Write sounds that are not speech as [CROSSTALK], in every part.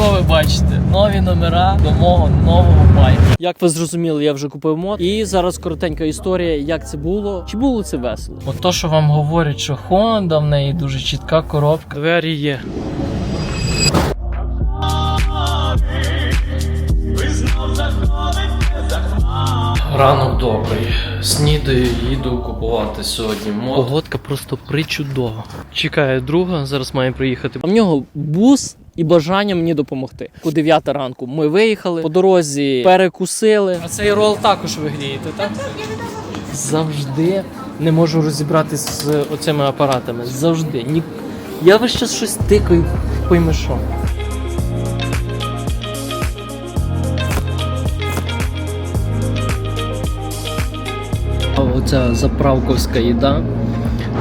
Що ви бачите? Нові номера до мого нового байку. Як ви зрозуміли, я вже купив мод. І зараз коротенька історія, як це було. Чи було це весело? От то, що вам говорять, що Honda, в неї дуже чітка коробка. Двері є. Ранок добрий. Снідаю, їду купувати сьогодні мод. Погодка просто причудова. Чекає друга, зараз має приїхати. А в нього бус. І бажання мені допомогти. О 9 ранку ми виїхали по дорозі, перекусили. А цей рол також ви грієте, так? Завжди не можу розібратися з оцими апаратами. Завжди. Ні... Я весь час щось тикаю, пойми що. Оця заправковська їда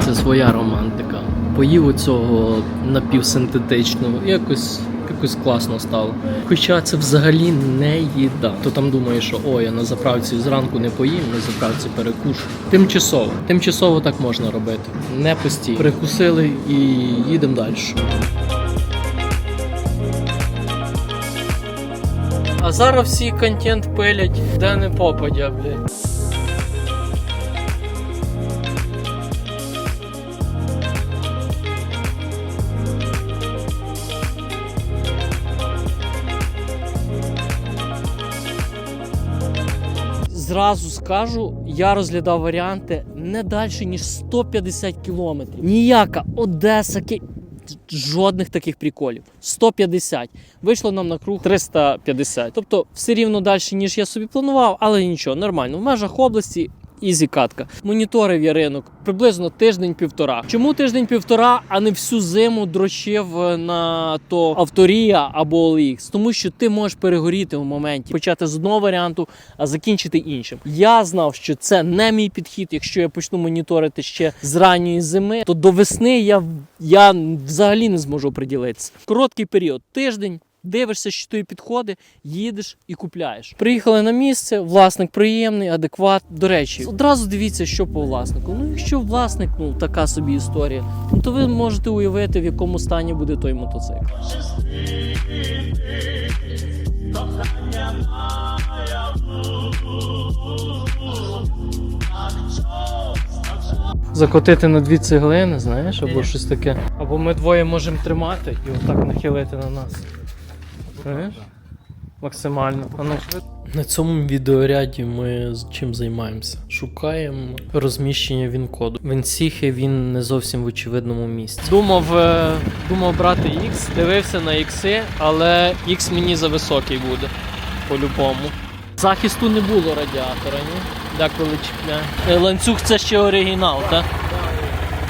це своя романтика. Поїв оцього напівсинтетичного, якось, якось класно стало. Хоча це взагалі не їда. То там думає, що о, я на заправці зранку не поїм, на заправці перекушу. Тимчасово. Тимчасово так можна робити. Не постійно. Перекусили і їдемо далі. А зараз всі контент пилять, де не попадя, блядь. Зразу скажу, я розглядав варіанти не далі, ніж 150 кілометрів. Ніяка Одеса, Ки... жодних таких приколів. 150. Вийшло нам на круг 350. Тобто все рівно далі, ніж я собі планував, але нічого, нормально. В межах області. Ізі катка. Моніторив я ринок приблизно тиждень-півтора. Чому тиждень-півтора, а не всю зиму дрочив е, на то авторія або OLX? Тому що ти можеш перегоріти в моменті, почати з одного варіанту, а закінчити іншим. Я знав, що це не мій підхід. Якщо я почну моніторити ще з ранньої зими, то до весни я, я взагалі не зможу приділитися. Короткий період тиждень. Дивишся, що тобі підходить, їдеш і купляєш. Приїхали на місце, власник приємний, адекват. До речі, одразу дивіться, що по власнику. Ну, якщо власник, ну така собі історія, ну то ви можете уявити, в якому стані буде той мотоцикл. Закотити на дві цеглини, знаєш, або щось таке. Або ми двоє можемо тримати і отак нахилити на нас. Знаєш? Максимально. А ну. На цьому відеоряді ми чим займаємося? Шукаємо розміщення він-коду. В Енсіхі він не зовсім в очевидному місці. Думав, е, думав брати X, дивився на X, але X мені за високий буде. По-любому. Захисту не було радіатора, ні? Деколи чіпляє. Е, Ланцюг це ще оригінал, так?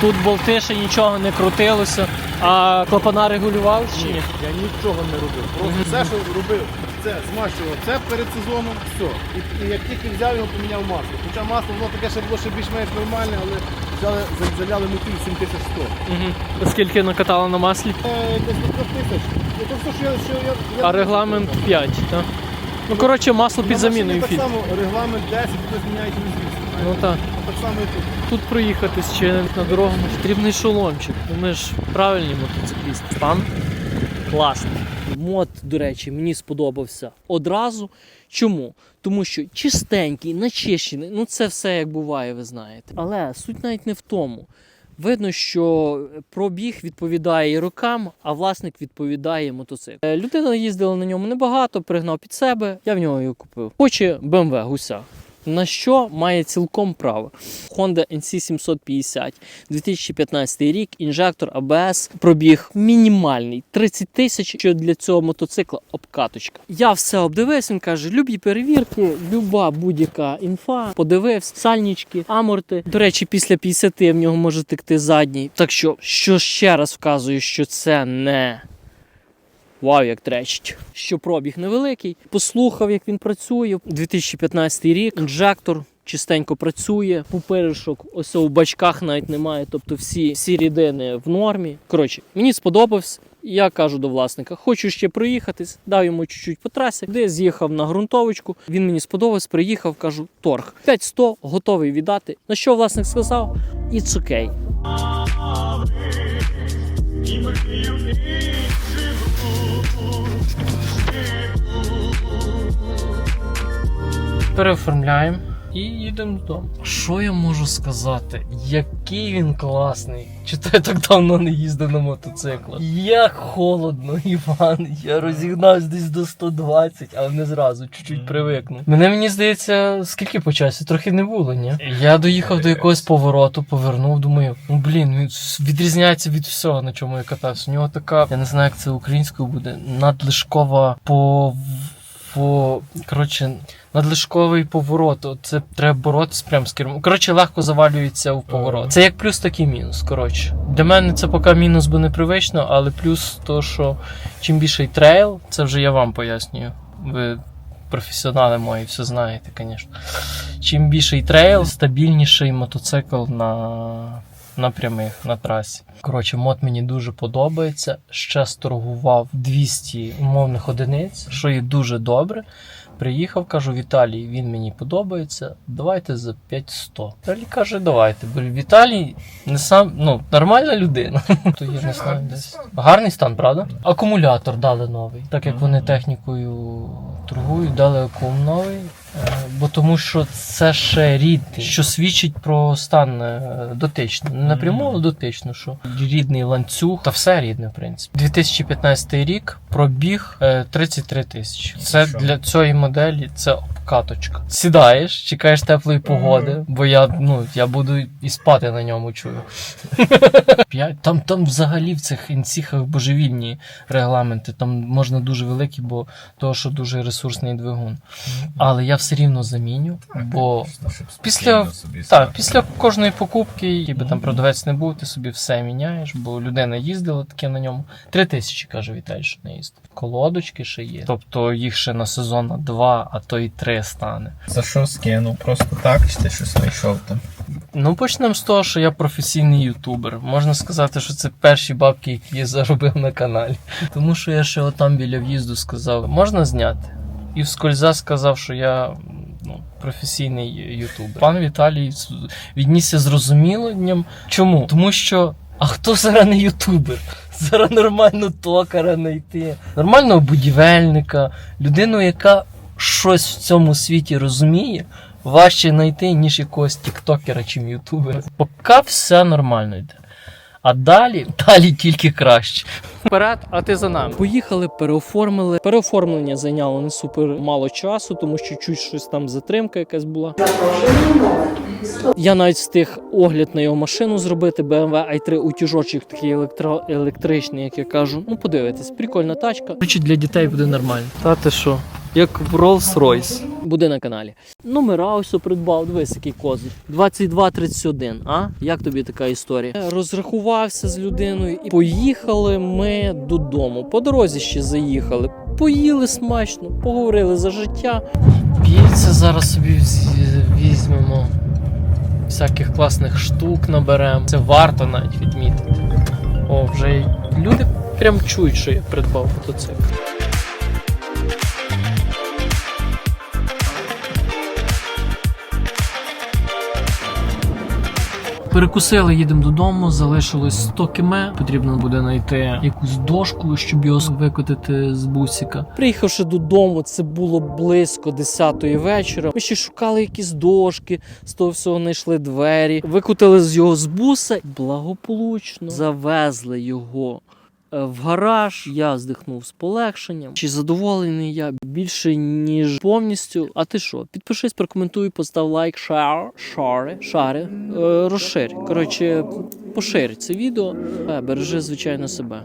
Тут болти ще нічого не крутилося, а клапана регулював чи ні? Я нічого не робив. Просто все, що робив, це змащував це перед сезоном, все. І, і як тільки взяв його, поміняв масло. Хоча масло воно таке ще було ще більш-менш нормальне, але взяли, за- заляли мотив 7100. Угу. Скільки накатало на маслі? Е, Десь на 3 тисяч. Ну, то все, що я, що я, я А регламент 5, так? Ну, коротше, масло На під заміною Так фільтр. само регламент 10, хтось міняється незвісно. Ну так. Так само і тут. Тут проїхати ще на дорогу потрібний шоломчик. Ну, Ми ж правильні мотоциклісти. Стан класний. Мод, до речі, мені сподобався одразу. Чому? Тому що чистенький, начищений, ну це все як буває, ви знаєте. Але суть навіть не в тому. Видно, що пробіг відповідає і рокам, а власник відповідає мотоциклу. Е, Людина їздила на ньому небагато, пригнав під себе, я в нього його купив. Хоче BMW гуся. На що має цілком право. Honda NC 750, 2015 рік, інжектор ABS, пробіг мінімальний 30 тисяч, що для цього мотоцикла обкаточка. Я все обдивився, він каже, любі перевірки, люба будь-яка інфа. Подивився, сальнички, аморти. До речі, після 50 в нього може текти задній. Так що, що ще раз вказую, що це не Вау, як тречить. Що пробіг невеликий. Послухав, як він працює. 2015 рік. Інжектор чистенько працює. Пупиришок ось у бачках навіть немає. Тобто всі, всі рідини в нормі. Коротше, мені сподобався. Я кажу до власника, хочу ще проїхатись, дав йому чуть-чуть по трасі, де з'їхав на ґрунтовочку. Він мені сподобався, приїхав, кажу, торг. 5100, готовий віддати. На що власник сказав? It's okay. Переоформляємо і їдемо додому. Що я можу сказати? Який він класний. Чи то я так давно не їздив на мотоциклах? Як холодно, Іван. Я розігнався десь до 120, але не зразу, чуть-чуть привикнув. Мене мені здається, скільки по часі? Трохи не було, ні? Я доїхав до якогось повороту, повернув, думаю, ну блін, він відрізняється від всього, на чому я катався. У нього така, я не знаю, як це українською буде, надлишкова по. По коротше, надлишковий поворот. Це треба боротися прямо з кермом. Коротше, легко завалюється в поворот. Це як плюс, так і мінус. Коротше. Для мене це поки мінус, бо непривично, але плюс то, що чим більший трейл, це вже я вам пояснюю. Ви професіонали мої все знаєте, звісно. Чим більший трейл, стабільніший мотоцикл на, на прямих, на трасі. Коротше, мод мені дуже подобається. Ще сторгував 200 умовних одиниць, що є дуже добре. Приїхав, кажу, Віталій, він мені подобається. Давайте за 500. Віталій каже, давайте. Бо Віталій не сам, ну, нормальна людина. [LAUGHS] То є, не знаю, десь. Гарний стан, правда? Акумулятор дали новий. Так як вони технікою торгують, дали акум новий. Е, Бо тому що це ще рідний, що свідчить про стан е, дотичний. Не напряму, але дотично, що рідний ланцюг, та все рідне, в принципі. 2015 рік пробіг е, 33 тисячі. Це для цієї моделі це обкаточка. Сідаєш, чекаєш теплої погоди, бо я ну я буду і спати на ньому чую. [LAUGHS] Там, там взагалі в цих інсіхах божевільні регламенти. Там можна дуже великі, бо того, що дуже ресурсний двигун. Але я все рівно заміню, бо після, так, після кожної покупки, який би там продавець не був, ти собі все міняєш, бо людина їздила таке на ньому. Три тисячі, каже Віталій, що не їздив. Колодочки ще є. Тобто їх ще на сезон на два, а то й три стане. За що скинув? Просто так, чи ти щось знайшов там? Ну, почнемо з того, що я професійний ютубер. Можна сказати, що це перші бабки, які я заробив на каналі. Тому що я ще отам біля в'їзду сказав, можна зняти. І вскольза сказав, що я ну, професійний ютубер. Пан Віталій віднісся з розумінням. Чому? Тому що. А хто зараз не ютубер? [LAUGHS] Зараз нормально токара знайти, нормального будівельника, людину, яка щось в цьому світі розуміє, важче знайти, ніж якогось тіктокера чи ютубера. Поки все нормально йде. А далі, [LAUGHS] далі тільки краще. Вперед, а ти за нами. Поїхали, переоформили. Переоформлення зайняло не супер мало часу, тому що чуть щось там затримка якась була. Я навіть встиг огляд на його машину зробити. BMW i3 утюжочок такий електро- електричний, як я кажу. Ну, подивитись, прикольна тачка. Короче, для дітей буде нормально. Та ти що? Як в Rolls-Royce. Буде на каналі. Номера ось придбав, дивись, який козир. 2231, а? Як тобі така історія? Розрахувався з людиною і поїхали ми додому. По дорозі ще заїхали. Поїли смачно, поговорили за життя. Пільце зараз собі візьмемо. Всяких класних штук наберемо. Це варто навіть відмітити. О, вже люди прям чують, що я придбав мотоцикл. Перекусили, їдемо додому, залишилось 100 кіме. Потрібно буде знайти якусь дошку, щоб його викотити з бусика. Приїхавши додому, це було близько 10-ї вечора. Ми ще шукали якісь дошки, з того всього знайшли двері, викотили з його з буса, благополучно завезли його. Е, В гараж я здихнув з полегшенням. Чи задоволений я більше ніж повністю? А ти що? Підпишись, прокоментуй, постав лайк, шар, шари, шари, е, розширь. Коротше, поширь це відео. Е, Бережи, звичайно, себе.